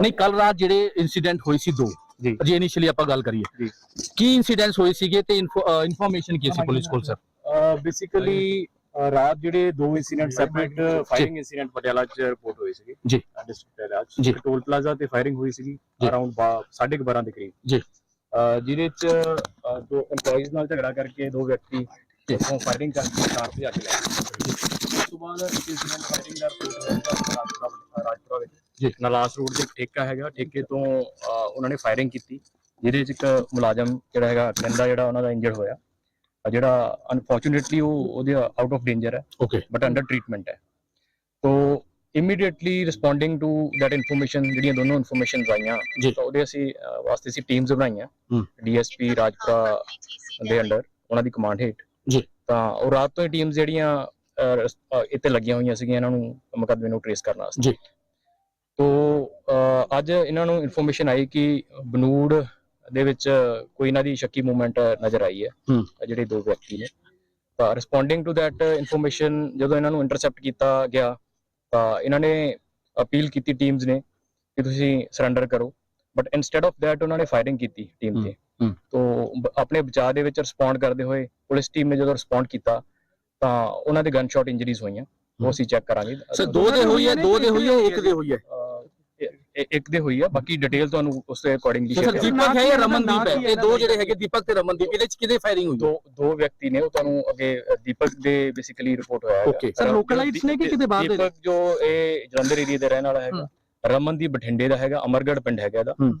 ਨਹੀਂ ਕੱਲ ਰਾਤ ਜਿਹੜੇ ਇਨਸੀਡੈਂਟ ਹੋਏ ਸੀ ਦੋ ਜੀ। ਜੇ ਇਨੀਸ਼ੀਅਲੀ ਆਪਾਂ ਗੱਲ ਕਰੀਏ। ਜੀ। ਕੀ ਇਨਸੀਡੈਂਟਸ ਹੋਏ ਸੀਗੇ ਤੇ ਇਨਫੋਰਮੇਸ਼ਨ ਕੀ ਸੀ ਪੁਲਿਸ ਕੋਲ ਸਰ ਬੇਸਿਕਲੀ ਰਾਤ ਜਿਹੜੇ ਦੋ incident separate firing incident Patiala ਚ ਰਿਪੋਰਟ ਹੋਏ ਸੀਗੇ। ਜੀ। ਡਿਸਟ੍ਰਿਕਟ ਪਟਿਆਲਾ ਜੀ। ਚ ਟੋਲ ਪਲਾਜ਼ਾ ਤੇ ਫਾਇਰਿੰਗ ਹੋਈ ਸੀਗੀ ਜੀ। ਅਰਾਊਂਡ 12:30 ਦੇ ਕਰੀਬ। ਜੀ। ਜਿਹਦੇ ਚ ਦੋ EMPLOYEES ਨਾਲ ਝਗੜਾ ਕਰਕੇ ਦੋ ਵਿਅਕਤੀ ਜਿੱਥੋਂ ਫਾਇਰਿੰਗ ਕਰਕੇ ਕਾਰ ਤੇ ਅੱਗ ਲੈ ਗਏ। ਉਸ ਤੋਂ ਬਾਅਦ ਇਨਸੀਡੈਂਟ ਫਾਇਰਿੰਗ ਦਾ ਰਿਪੋਰਟ ਹੋਇਆ ਜੀ। ਨਲਾਸ ਰੋਡ ਇੱਕ ਠੇਕਾ ਹੈਗਾ ਠੇਕੇ ਤੋਂ ਉਹਨਾਂ ਨੇ ਫਾਇਰਿੰਗ ਕੀਤੀ ਜਿਹਦੇ ਚ ਇੱਕ ਮੁਲਾਜ਼ਮ ਜਿਹੜਾ ਹੈਗਾ ਕਹਿੰਦਾ ਜਿਹੜਾ ਉਹਨਾਂ ਦਾ ਇੰਜਰਡ ਹੋਇਆ ਜਿਹੜਾ ਅਨਫੋਰਚੂਨੇਟਲੀ ਉਹ ਉਹਦੇ ਆਊਟ ਆਫ ਡੇਂਜਰ ਹੈ ਓਕੇ ਬਟ ਅੰਡਰ ਟ੍ਰੀਟਮੈਂਟ ਹੈ ਤੋ immediately responding to that information ਜਿਹੜੀਆਂ ਦੋਨੋਂ ਇਨਫੋਰਮੇਸ਼ਨਸ ਆਈਆਂ ਜੀ। ਤਾਂ ਉਹਦੇ ਅਸੀਂ ਵਾਸਤੇ ਅਸੀਂ ਟੀਮਸ ਬਣਾਈਆਂ। ਡੀਐਸਪੀ ਰਾਜਪੁਰਾ ਦੇ ਅੰਡਰ ਉਹਨਾਂ ਦੀ ਕਮਾਂਡ ਹੇਠ ਜੀ। ਤਾਂ ਉਹ ਰਾਤ ਤੋਂ ਹੀ ਟੀਮਸ ਜਿਹੜੀਆਂ ਇੱਥੇ ਲੱਗੀਆਂ ਹੋਈਆਂ ਸੀਗੀਆਂ ਇਹਨਾਂ ਨੂੰ ਮੁਕੱਦਮੇ ਨੂੰ ਟ੍ਰੇਸ ਕਰਨ ਵਾਸਤੇ ਜੀ। ਤੋ ਅੱਜ ਇਹਨਾਂ ਨੂੰ ਇਨਫੋਰਮੇਸ਼ਨ ਆਈ ਕਿ ਬਨੂੜ ਦੇ ਵਿੱਚ ਕੋਈ ਇਹਨਾਂ ਦੀ ਸ਼ੱਕੀ ਮੂਵਮੈਂਟ ਨਜ਼ਰ ਆਈ ਹੈ। ਜਿਹੜੇ ਦੋ ਵਿਅਕਤੀ ਨੇ। ਤਾਂ ਰਿਸਪੋਂਡਿੰਗ ਟੂ ਦੈਟ ਇਨਫੋਰਮੇਸ਼ਨ ਜਦੋਂ ਇਹਨਾਂ ਨੂੰ ਇੰਟਰਸੈਪਟ ਕੀਤਾ ਗਿਆ ਤਾਂ ਇਹਨਾਂ ਨੇ ਅਪੀਲ ਕੀਤੀ ਟੀਮਸ ਨੇ ਕਿ ਤੁਸੀਂ ਸਰੈਂਡਰ ਕਰੋ। ਬਟ ਇਨਸਟੈਡ ਆਫ ਦੈਟ ਉਹਨਾਂ ਨੇ ਫਾਇਰਿੰਗ ਕੀਤੀ ਟੀਮ ਤੇ। ਤੋਂ ਆਪਣੇ ਬਚਾਅ ਦੇ ਵਿੱਚ ਰਿਸਪੌਂਡ ਕਰਦੇ ਹੋਏ ਪੁਲਿਸ ਟੀਮ ਨੇ ਜਦੋਂ ਰਿਸਪੌਂਡ ਕੀਤਾ ਤਾਂ ਉਹਨਾਂ ਦੇ ਗਨ ਸ਼ਾਟ ਇੰਜਰੀਜ਼ ਹੋਈਆਂ ਉਹ ਅਸੀਂ ਚੈੱਕ ਕਰਾਂਗੇ। ਸਰ ਦੋ ਦੇ ਹੋਈ ਹੈ ਦੋ ਦੇ ਹੋਈ ਹੈ ਇੱਕ ਦੇ ਹੋਈ ਹੈ। ਇੱਕ ਦੇ ਹੋਈ ਆ ਬਾਕੀ ਡਿਟੇਲ ਤੁਹਾਨੂੰ ਉਸ ਦੇ ਅਕੋਰਡਿੰਗਲੀ ਸਰ ਦੀਪਕ ਹੈ ਜਾਂ ਰਮਨਦੀਪ ਹੈ? ਇਹ ਦੋ ਜਿਹੜੇ ਹੈਗੇ ਦੀਪਕ ਤੇ ਰਮਨਦੀਪ ਇਹਦੇ ਚ ਕਿਹਦੇ ਫਾਇਰਿੰਗ ਹੋਈ ਹੈ? ਦੋ ਦੋ ਵਿਅਕਤੀ ਨੇ ਉਹ ਤੁਹਾਨੂੰ ਅੱਗੇ ਦੀਪਕ ਦੇ ਬੇਸਿਕਲੀ ਰਿਪੋਰਟ ਹੋਇਆ ਹੈਗਾ। Okay. Sir, ਰ- localites ਨੇ ਕਿ ਕਿਤੇ ਬਾਹਰ ਦੇ? ਦੀਪਕ ਜੋ ਇਹ ਜਲੰਧਰ ਏਰੀਆ ਦੇ ਰਹਿਣ ਵਾਲਾ ਹੈਗਾ ਰਮਨਦੀਪ ਬਠਿੰਡੇ ਦਾ ਹੈਗਾ ਅਮਰਗੜ ਪਿੰਡ ਹੈਗਾ ਇਹਦਾ। ਹੂੰ।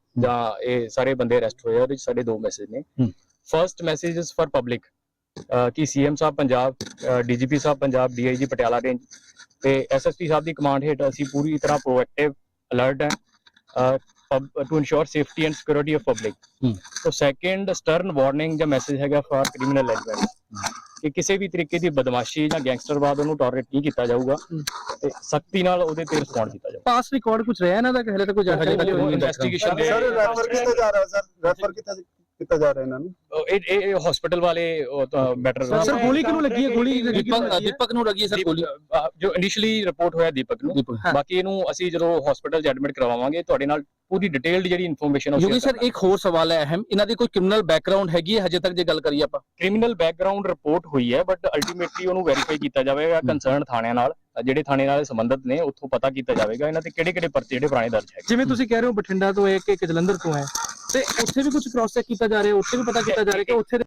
ਜਾਂ ਇਹ ਸਾਰੇ ਬੰਦੇ ਅਰੈਸਟ ਹੋਏ ਆ ਉਹਦੇ ਚ ਸਾਡੇ ਦੋ ਮੈਸੇਜ ਨੇ। First message is for public ਕਿ ਸੀਐਮ ਸਾਹਿਬ ਪੰਜਾਬ ਡੀਜੀਪੀ ਸਾਹਿਬ ਪੰਜਾਬ ਡੀਆਈਜੀ ਪਟਿਆਲਾ ਰੇਂਜ ਤੇ ਐਸਐਸਪੀ ਸਾਹਿਬ ਦੀ ਕਮਾਂਡ ਹੇਠ ਅਸੀਂ ਪੂਰੀ ਤਰ੍ਹਾਂ ਪ੍ਰੋਐਕਟਿਵ ਅਲਰਟ ਹੈ to ensure safety and security of public. So second stern warning ਜਾਂ ਮੈਸੇਜ ਹੈਗਾ ਫॉर ਕ੍ਰਿਮੀਨਲ ਐਲੀਮੈਂਟਸ ਕਿ ਕਿਸੇ ਵੀ ਤਰੀਕੇ ਦੀ ਬਦਮਾਸ਼ੀ ਜਾਂ ਗੈਂਗਸਟਰਵਾਦ ਉਹਨੂੰ ਟਾਰਗੇਟ ਨਹੀਂ ਕੀਤਾ ਜਾਊਗਾ ਤੇ ਸਖਤੀ ਨਾਲ ਉਹਦੇ ਤੇ ਰਿਸਪੌਂਡ ਕੀਤਾ ਜਾਊਗਾ। ਪਾਸ ਰਿਕਾਰਡ ਕੁਝ ਰਿਹਾ ਇਹਨਾਂ ਦਾ ਕਿ ਹਲੇ ਤੱਕ ਕੋਈ ਜਾਣਕਾਰੀ ਹਜੇ ਤੱਕ ਇਨਵੈਸਟੀਗੇਸ਼ਨ ਦੇ ਸਰ ਰੈਫਰ ਕੀਤਾ ਜਾ ਰਿਹਾ ਸਰ ਰੈਫਰ ਕੀਤਾ ਕੀਤਾ ਜਾ ਰਿਹਾ ਇਹਨਾਂ ਨੂੰ। ਇਹ ਇਹ ਹਸਪੀਟਲ ਵਾਲੇ ਮੈਟਰ ਸਰ ਗੋਲੀ ਕਿਹਨੂੰ ਲੱਗੀ ਹੈ? ਗੋਲੀ ਲੱਗੀ ਕਿਹਨੂੰ ਦੀਪਕ ਲੱਗੀ ਹੈ? ਦੀਪਕ ਨੂੰ ਲੱਗੀ ਹੈ ਸਰ ਗੋਲੀ। ਜੋ ਇਨੀਸ਼ੀਅਲੀ ਰਿਪੋਰਟ ਹੋਇਆ ਦੀਪਕ ਨੂੰ। ਦੀਪਕ ਹਾਂ। ਬਾਕੀ ਇਹਨੂੰ ਅਸੀਂ ਜਦੋਂ ਹਸਪੀਟਲ 'ਚ ਐਡਮਿਟ ਕਰਵਾਵਾਂਗੇ ਤੁਹਾਡੇ ਨਾਲ ਪੂਰੀ ਡਿਟੇਲਡ ਜਿਹੜੀ ਇਨਫੋਰਮੇਸ਼ਨ ਯੋਗੀ ਸਰ ਇੱਕ ਹੋਰ ਸਵਾਲ ਹੈ ਅਹਿਮ। ਇਹਨਾਂ ਦੀ ਕੋਈ ਕ੍ਰਿਮੀਨਲ ਬੈਕਗ੍ਰਾਉਂਡ ਹੈਗੀ ਹੈ? ਹਜੇ ਤੱਕ ਜੇ ਗੱਲ ਕਰੀਏ ਆਪਾਂ। ਕ੍ਰਿਮੀਨਲ ਬੈਕਗ੍ਰਾਉਂਡ ਰਿਪੋਰਟ ਹੋਈ ਹੈ ਬਟ ਅਲਟੀਮੇਟਲੀ ਉਹਨੂੰ ਵੈਰੀਫਾਈ ਕੀਤਾ ਜਾਵੇਗਾ ਕੰਸਰਨ ਥਾਣਿਆਂ ਨਾਲ। ਜਿਹੜੇ ਥਾਣੇ ਨਾਲ ਸੰਬੰਧਿਤ ਨੇ ਉੱਥੋਂ ਪਤਾ ਕੀਤਾ ਜਾਵੇਗਾ ਇਹਨਾਂ ਤੇ ਕਿਹੜੇ ਕਿਹੜੇ ਪਰਚੇ ਜਿਹੜੇ ਪੁਰਾਣੇ ਦਰਜ ਹੈਗੇ। ਜਿਵੇਂ ਤੁਸੀਂ ਕਹਿ ਰਹੇ ਹੋ ਬਠਿੰਡਾ ਤੋਂ ਇੱਕ ਇੱਕ ਜਲੰਧਰ ਤੋਂ ਹੈ। ਤੇ ਉੱਥੇ ਵੀ ਕੁਝ ਕ੍ਰਾਸ ਚੈੱਕ ਕੀਤਾ ਜਾ ਰਿਹਾ, ਉੱਥੇ ਵੀ ਪਤਾ ਕੀਤਾ ਜਾ ਰਿਹਾ ਕਿ ਉੱਥੇ